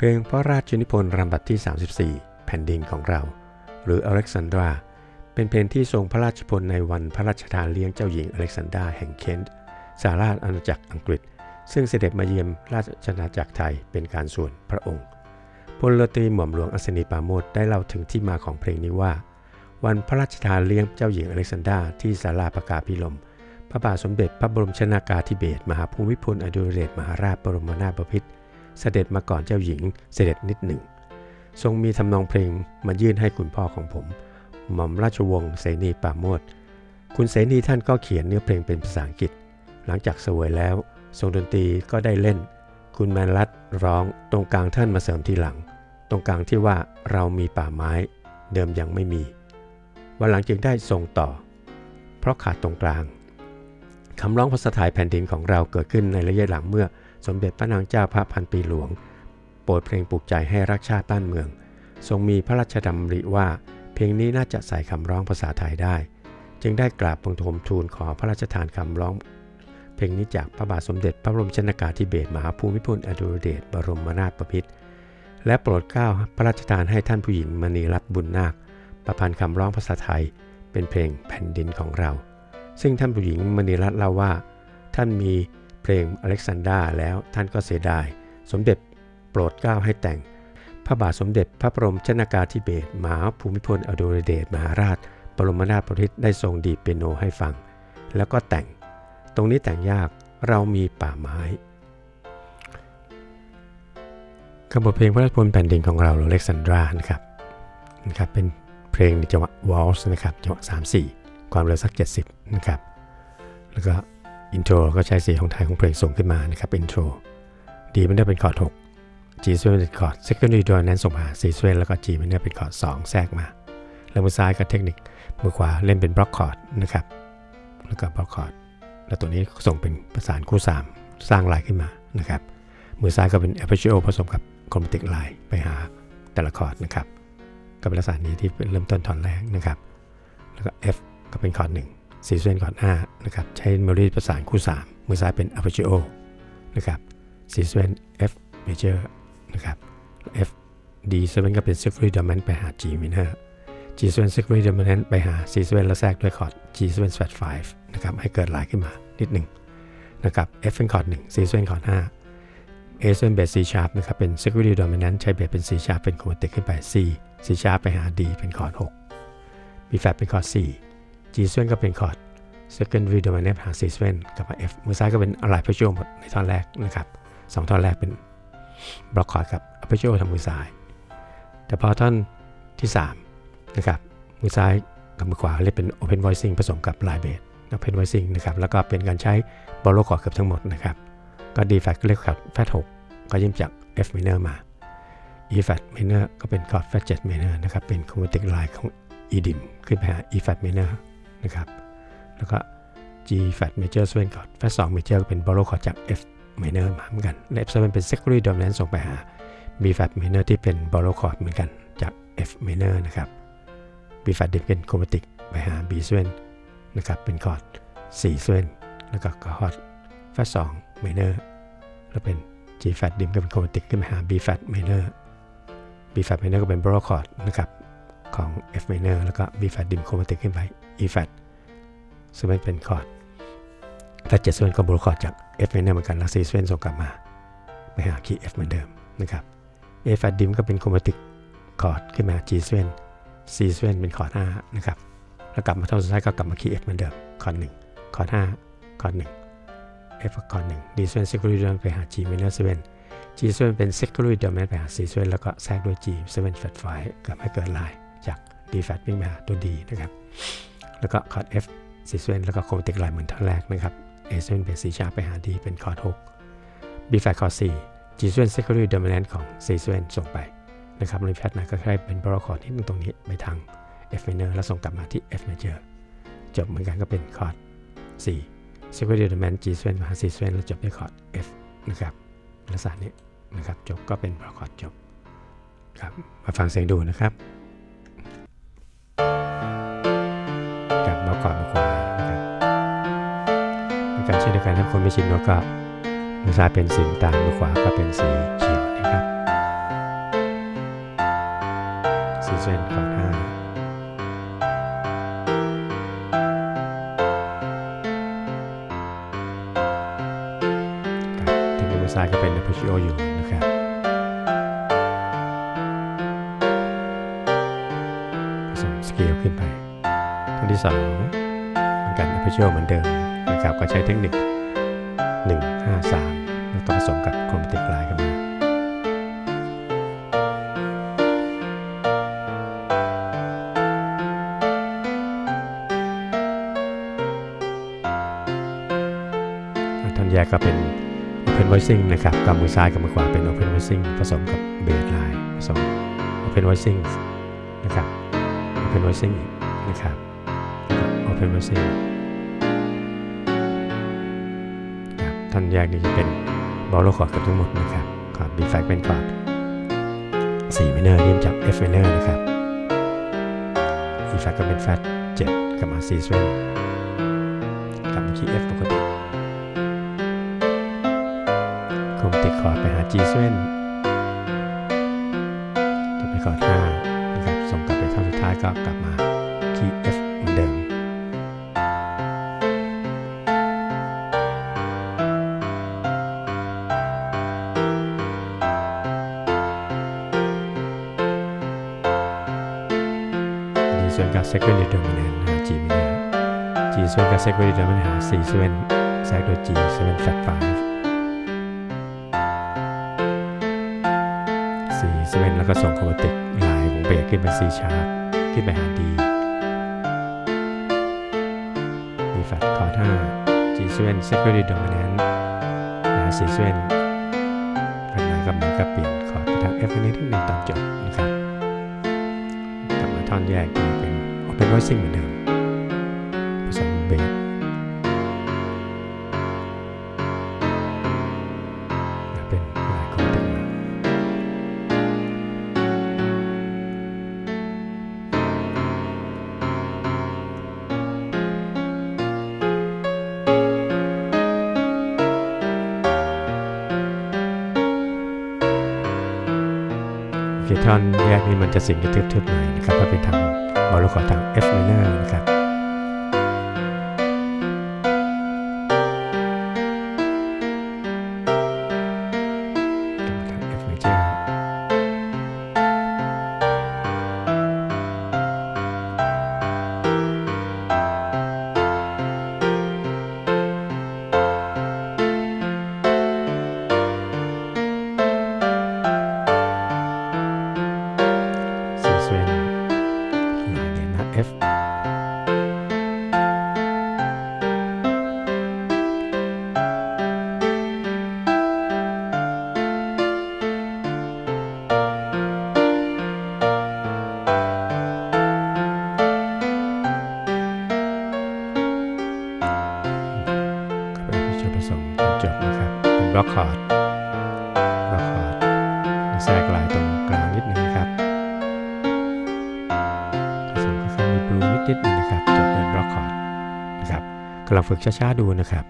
เพลงพระราชนิพนธ์ลำดับที่ 34 แผ่นดินของเรา หรืออเล็กซานดรา เป็นเพลงที่ทรงพระราชพลในวันพระราชทานเลี้ยงเจ้าหญิงอเล็กซานดราแห่งเคนต์สาราชอาณาจักรอังกฤษ ซึ่งเสด็จมาเยี่ยมราชอาณาจักรไทยเป็นการส่วนพระองค์พลเรือตรีหม่อมหลวงอัศนีปาโมทได้เล่าถึงที่มาของเพลงนี้ว่า วันพระราชทานเลี้ยงเจ้าหญิงอเล็กซานดราที่ศาลาประกาศพิลม พระบาทสมเด็จพระบรมชนากาธิเบศรมหาภูมิพลอดุลยเดชมหาราชบรมนาถบพิตร เสด็จมาก่อนเจ้าหญิงเสด็จนิดหนึ่ง ทรงมีทำนองเพลงมายื่นให้คุณพ่อของผม หม่อมราชวงศ์เสนีปราโมทคุณเสนีท่านก็เขียนเนื้อเพลงเป็นภาษาอังกฤษ หลังจากเสวยแล้ว ทรงดนตรีก็ได้เล่น คุณแมนรัตร้องตรงกลางท่านมาเสริมทีหลัง ตรงกลางที่ว่าเรามีป่าไม้ เดิมยังไม่มีวันหลังจึงได้ส่งต่อ เพราะขาดตรงกลางคำร้องภาษาไทยแผ่นดินของเราเกิดขึ้นในระยะหลังเมื่อ สมเด็จพระนางเจ้าพระพันปีหลวง โปรดเพลงปลุกใจให้รักชาติบ้านเมือง ทรงมีพระราชดำริว่า เพลงนี้น่าจะใส่คำร้องภาษาไทยได้ จึงได้กราบบังคมทูลขอพระราชทานคำร้อง เพลงนี้จากพระบาทสมเด็จพระบรมชนากาธิเบศรมหาภูมิพลอดุลยเดชบรมนาถบพิตรและโปรดเกล้าพระราชทานให้ท่านผู้หญิงมณีรัตน์บุญนาค ประพันธ์คำร้องภาษาไทย เป็นเพลงแผ่นดินของเรา ซึ่งท่านผู้หญิงมณีรัตน์เล่าว่า ท่านมี เพลงอเล็กซานดราแล้วท่านก็เสียดาย สมเด็จโปรดเกล้าให้แต่ง พระบาทสมเด็จพระบรมชนากาธิเบศรมหาภูมิพลอดุลยเดชมหาราช บรมนาถบพิตรได้ทรงดีเปียโนให้ฟัง แล้วก็แต่ง ตรงนี้แต่งยากเรามีป่าไม้คำบทเพลงพระราชพลแผ่นดินของเราหรืออเล็กซานดรานะครับนะครับเป็นเพลงในจังหวะวอลส์นะครับจังหวะ3-4 ความเร็วสัก 70นะครับแล้วก็ อินโทรก็ใช้เสียงของไทยของเพลงส่งขึ้นมานะครับอินโทรดีมันได้เป็นคอร์ด6 G สเวนเป็นคอร์ด secondary dominant ส่งมา C สเวนแล้วก็ G มันได้เป็นคอร์ด2แทรกมา แล้วมือซ้ายก็เทคนิคมือขวาเล่นเป็นบล็อกคอร์ดนะครับแล้วก็บล็อกคอร์ดแล้วตัวนี้ส่งเป็นประสานคู่ 3 สร้างลายขึ้นมานะครับมือซ้ายก็เป็น arpeggio ผสมกับ chromatic line ไปหาแต่ละคอร์ดนะครับก็เป็นลักษณะนี้ที่เป็นเริ่มต้นทอนแรกนะครับ แล้วก็ F ก็เป็นคอร์ด1 C สเวนคอร์ด5นะครับใช้เมโลดี้ประสานคู่ 3 มือซ้ายเป็น arpeggio นะครับ C สเวน F major นะครับ F D 7ก็เป็น secondary dominant ไปหา G minor G 7 secondary dominant ไปหา C 7แล้วแทรกด้วยคอร์ด G 7 flat 5นะครับให้เกิดหลายขึ้นมานิดหนึ่งนะครับ F เป็นคอร์ด1 C 7คอร์ด5 A 7 bass C sharp นะครับเป็น secondary dominant ใช้เบสเป็น C sharp เป็น chromatic ขึ้นไป C C sharp ไปหา D เป็นคอร์ด6 B flat เป็นคอร์ด4 G 7 ก็เป็นคอร์ด secondary dominant หา C 7 กับ F มือซ้ายก็เป็น arpeggio หมดในท่อนแรกนะครับสองท่อนแรกเป็นบล็อกคอร์ดกับ arpeggio ทางมือซ้าย แต่พอท่อนที่3นะครับมือซ้ายกับมือขวาเรียกเป็น open voicing ผสมกับ line bass open voicing นะครับแล้วก็เป็นการใช้บอลโลคอร์ดเกือบทั้งหมดนะครับก็ D flat ก็เรียกคอร์ด flat 6ก็ยืมจาก F minor มา E flat minor ก็เป็นคอร์ด flat 7 minor นะครับเป็น chromatic line ของ E dim ขึ้นไปหา E flat minor นะครับ แล้วก็ G flat major ส่วนคอร์ด flat 2 major ก็เป็นบอลโลคอร์ดจาก F minor มาเหมือนกันและ F7 เป็น secondary dominant ส่งไปหา B flat minor ที่เป็นบอลโลคอร์ดเหมือนกันจาก F minor นะครับ B flat dim เป็น chromatic ไปหา B7 นะครับ เป็นคอร์ด4 7แล้วก็คอร์ด flat 2 minor แล้วเป็น G flat dim ก็เป็น chromatic ขึ้นไปหา B flat minor B flat minor ก็เป็นบอลโลคอร์ดนะครับ ของ F minor แล้วก็ B flat dim chromatic ขึ้นไป E flat ซึ่งเป็นคอร์ด flat 7 7ก็บอลโลคอร์ดจาก F minor เหมือนกันแล้ว C 7ส่วนส่งกลับมาไปหาคีย์ F เหมือนเดิมนะครับ A flat dim ก็เป็น chromatic คอร์ดขึ้นมา G 7 C 7เป็นคอร์ด5นะครับ แล้วกลับมาท่อนสุดท้ายก็กลับมาคีย์ F เหมือนเดิมคอร์ด1คอร์ด5คอร์ด1 F คอร์ด1 D 7 secondary dominant ไปหา G minor 7 G 7เป็น secondary dominant ไปหา C 7แล้วก็แทรกด้วย G 7 flat 5กลับให้เกิดลาย จาก D flat วิ่งไปหาตัว D นะครับ แล้วก็คอร์ด F C 7แล้วก็ chromatic line เหมือนท่อนแรกนะครับ A 7เป็น C sharp ไปหา D เป็นคอร์ด6 B flat คอร์ด4 G 7 secondary dominant ของ C 7ส่งไปนะครับในแพทนะก็แค่เป็นบรอคอร์ดนิดนึงตรงนี้ไปทาง F minor แล้วส่งกลับมาที่ F major จบเหมือนกันก็เป็นคอร์ด4 secondary dominant G 7มาหา C 7แล้วจบด้วยคอร์ด F นะครับลักษณะนี้นะครับจบก็เป็นบรอคอร์ดจบครับมาฟังเสียงดูนะครับ กับบรอคอร์ดมือขวานะครับในการเช่นเดียวกันถ้าคนไม่ชินโน้ตก็มือซ้ายเป็นสีตาลมือขวาก็เป็นสีเขียวนะครับเส้นคอร์ดห้าครับถึงมือซ้ายก็เป็น arpeggio อยู่นะครับผสมสเกลขึ้นไป ท่อนที่2เหมือนกัน arpeggio เหมือนเดิมนะครับก็ใช้เทคนิค 1 5 3 แล้วต้อผสมกับโครมาติกไลน์กันมาท่อนแยกก็เป็น Open Voicing นะครับกับมือซ้ายกับมือขวาเป็น Open Voicing ผสมกับเบสไลน์ผสม Open Voicing นะครับ Open Voicing อีกนะครับ แล้วก็ Open Voicing ครับท่อนแยกนี้จะเป็นบอลโลคอร์ดกันทั้งหมดนะครับคอร์ด B flat เป็นคอร์ด C minor เรียมจาก F minor นะครับ E flat ก็เป็น flat 7 กับมา C string กับคีย์ F ปกติคงติดคอร์ดไปหา G เส้นจะไปคอร์ด5นะครับ ส่งกลับไปท่อนสุดท้ายก็กลับมาที่ F second determinant หา G minor G ส่วนกับ second determinant หา C ส่วนแทรกโดย G 7 flat 5 C 7แล้วก็ส่งโครมาติกไลน์ของเบสขึ้นไป C sharp ขึ้นไปหา D D flat คอร์ด5 G 7 secondary dominant นะฮะ C 7พันไหนก็เหมือนกับเปลี่ยนคอร์ดไปทาง F นิดนึงตอนจบนะครับกลับมาท่อนแยกก็เป็น open voicing เหมือนเดิมผสมเบสนะเป็นลายโครมาติกมาโอเคท่อนแยกนี้มันจะเสิ่งจะทึบๆหน่อยนะครับก็เป็นทาง บอลลูกขอทาง F minor นะครับ สมตอนจบนะครับเป็นบล็อกคอร์ดบล็อกคอร์ดแทรกลายตรงกลางนิดนึงนะครับผสมค่อยๆมีบลูนิดๆนึงนะครับจบเป็นบล็อกคอร์ดนะครับกำลังฝึกช้าๆดูนะครับ